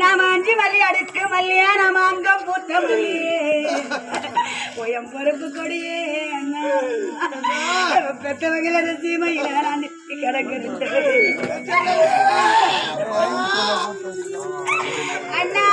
நாம அஞ்சு மல்லி அடுக்கு மல்லியா நாம அங்கம் பூத்த மல்லியே பயம் பருப்பு கொடியே பெத்தவங்கள சீமையில நான் நித்தி அண்ணா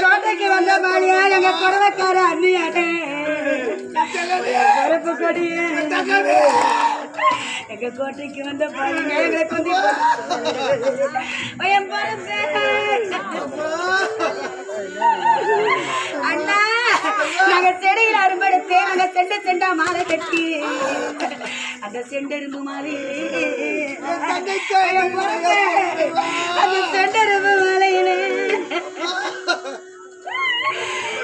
கோட்டைக்கு வந்த மாலியா எங்க புடவைக்கார அண்ணியாட்டே பருப்பு கொடியே எங்க கோட்டைக்கு வந்த பாருங்க எங்களை கொண்டு அண்ணா நாங்க செடியில அரும்பெடுத்து நாங்க செண்டு செண்டா மாலை கட்டி. அந்த செண்டெரும்பு மாலையிலே. அந்த செண்டெரும்பு மாலையிலே.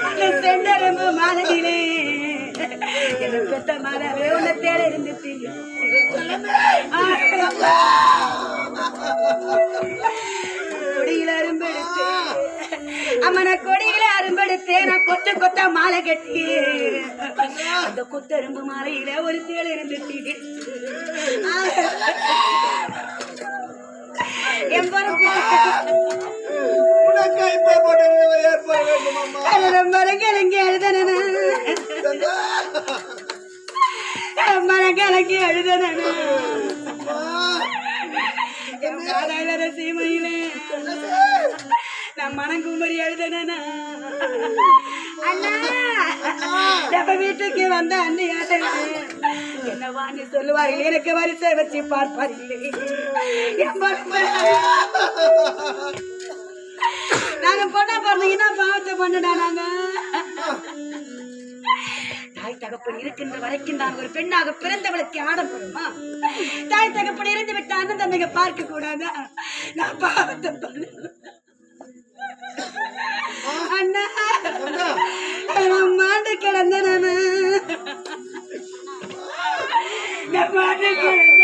அந்த செண்டெரும்பு மாலையிலே. என்ன பெத்த மாலை உன்னை தேட இருந்துச்சு கொடியில அரும்பெடுத்து அம்மன கொடியில அரும்பெடுத்து நான் கொத்த கொத்த மாலை கட்டி அந்த கொத்தரும்பு மாலையில ஒரு தேள் இருந்துச்சு என் பொறுப்பு மரக்கிழங்கு எழுதன மரக்கிழங்கு எழுதன சீமையிலே நான் மனங்குமரி எழுதன அண்ணா நம்ம வீட்டுக்கு வந்த அண்ணியாட்ட என்ன வாங்கி சொல்லுவாங்க எனக்கு வரிசை வச்சு பார்ப்பார்களே என் பொறுப்பு. பொண்ணா பிறந்தீங்கன்னா பாவத்தை பண்ணுடா நாங்க? தாய் தகப்பன் இருக்கின்ற வரைக்கும் நான் ஒரு பெண்ணாக பிறந்தவளுக்கு ஆடப்படுமா தாய் தகப்பன் இருந்து விட்ட அண்ணன் தந்தைங்க பார்க்க கூடாதா. நான் பாவத்தை பண்ண அண்ணா நான் மாண்டு கிடந்த நான். மாண்டு கிடந்த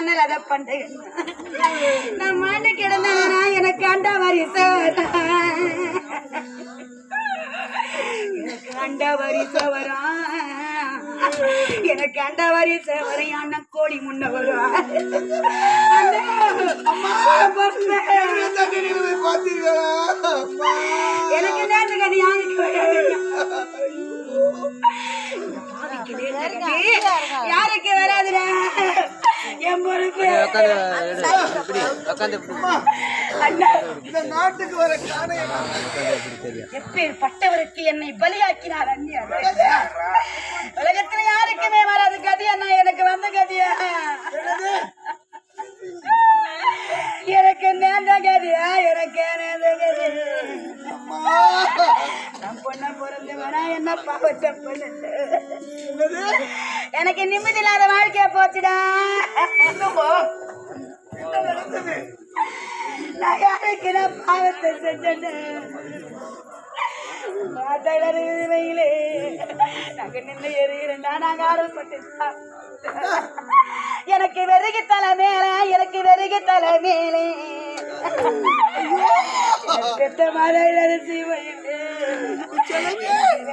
நான் அதை பண்றேன்? நான் மாண்டு கிடந்தேனா எனக்கு அண்ட வரிசை எனக்கு அண்ட வரிசை வரும் எனக்கு அண்ட வரிசை வரும் அண்ணன் கோடி முன்ன வரும் எனக்கு நேற்று கதை யாருக்கு யாருக்கு வராதுடா என் பொறுப்பு அண்ணா இந்த நாட்டுக்கு வர காரணம் எப்பேற்பட்டவருக்கு என்னை பலியாக்கினார் அந்நியார். உலகத்துல யாருக்குமே வராது கதி அண்ணா எனக்கு வந்த கதியா? எனக்கு நேர்ந்த கதியா? எனக்கு நேர்ந்த கதி. நான் பொண்ண பிறந்தவனா என்ன பாவத்தை பண்ண? எனக்கு நிம்மதி இல்லாத வாழ்க்கைய போச்சுடா. நான் யாருக்கு நான் பாவத்தை செஞ்சேன் வெயிலே நாங்க நின்று எறிகிறா நாங்க ஆடப்பட்டு எனக்கு வெறுகி தலை மேல எனக்கு வெறுகி தலை மேலே. பெத்த மலையில சீமையிலே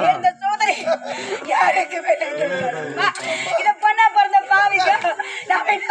நேர்ந்த சோதனை. யாருக்கு? இதை பண்ணா பிறந்த பாவிங்க. நான் என்ன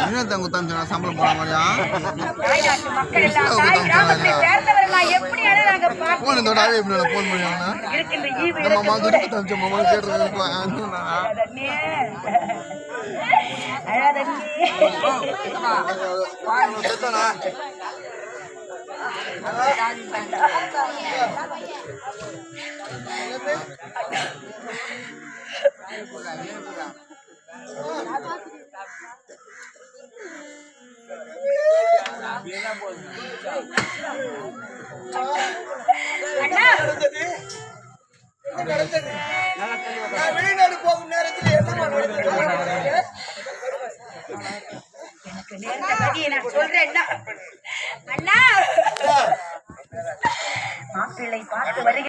மலர கலந்து நிற்கிறோம் சம்பளம் போன மாதிரியா? போன் இந்த விட எப்படி போன் பண்ணியாங்கன்னா நம்ம அம்மா இறக்கம் கூட துருக்கு தம்பிச்ச மாமா வெளிநாடு போகும் நேரத்தில் என்னமா நடந்தது எனக்கு நேர்ந்த படி நான் சொல்றேன் என்ன